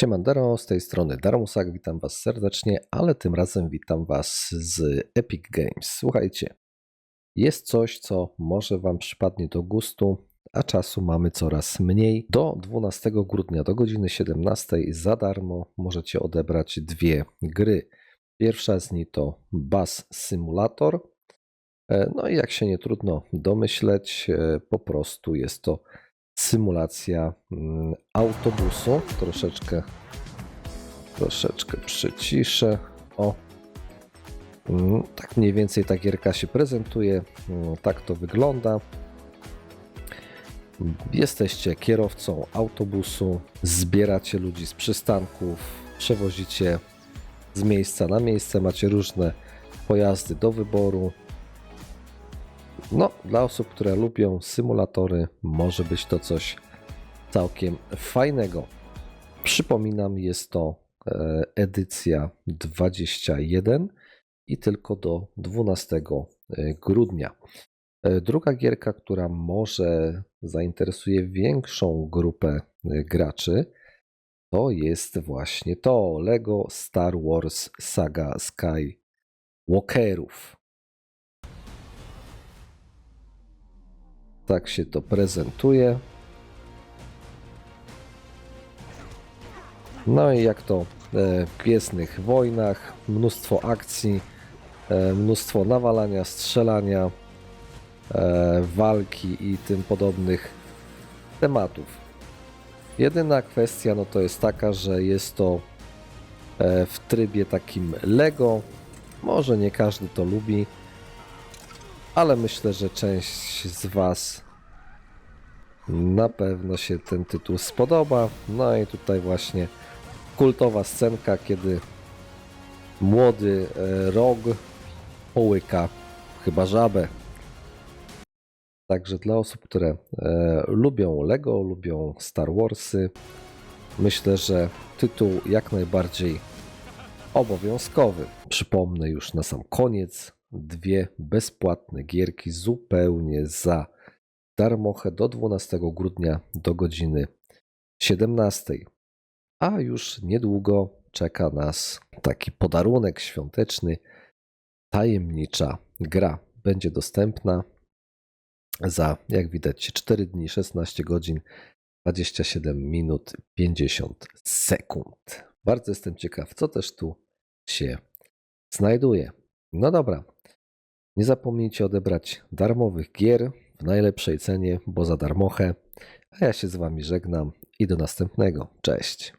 Siemandero, z tej strony Darmusak, witam Was serdecznie, ale tym razem witam Was z Epic Games. Słuchajcie, jest coś, co może Wam przypadnie do gustu, a czasu mamy coraz mniej. Do 12 grudnia, do godziny 17 za darmo możecie odebrać dwie gry. Pierwsza z nich to Bus Simulator. E, No i jak się nie trudno domyśleć, e, po prostu jest to symulacja mm, autobusu. Troszeczkę, troszeczkę przyciszę. O. Mm, Tak mniej więcej ta gierka się prezentuje. Mm, Tak to wygląda. Jesteście kierowcą autobusu, zbieracie ludzi z przystanków, przewozicie z miejsca na miejsce, macie różne pojazdy do wyboru. No, dla osób, które lubią symulatory, może być to coś całkiem fajnego. Przypominam, jest to e, edycja 21 i tylko do 12 grudnia. E, Druga gierka, która może zainteresuje większą grupę e, graczy, to jest właśnie to Lego Star Wars Saga Skywalkerów. Tak się to prezentuje. No i jak to e, w Gwiezdnych Wojnach, mnóstwo akcji, e, mnóstwo nawalania, strzelania, e, walki i tym podobnych tematów. Jedyna kwestia no to jest taka, że jest to w trybie takim Lego. Może nie każdy to lubi, ale myślę, że część z Was na pewno się ten tytuł spodoba. No i tutaj właśnie kultowa scenka, kiedy młody e, Rog połyka chyba żabę. Także dla osób, które e, lubią Lego, lubią Star Warsy, myślę, że tytuł jak najbardziej obowiązkowy. Przypomnę już na sam koniec dwie bezpłatne gierki zupełnie za darmochę do 12 grudnia do godziny 17. A już niedługo czeka nas taki podarunek świąteczny. Tajemnicza gra będzie dostępna za, jak widać, 4 dni, 16 godzin, 27 minut, 50 sekund. Bardzo jestem ciekaw, co też tu się znajduje. No dobra. Nie zapomnijcie odebrać darmowych gier w najlepszej cenie, bo za darmochę. A ja się z Wami żegnam i do następnego. Cześć.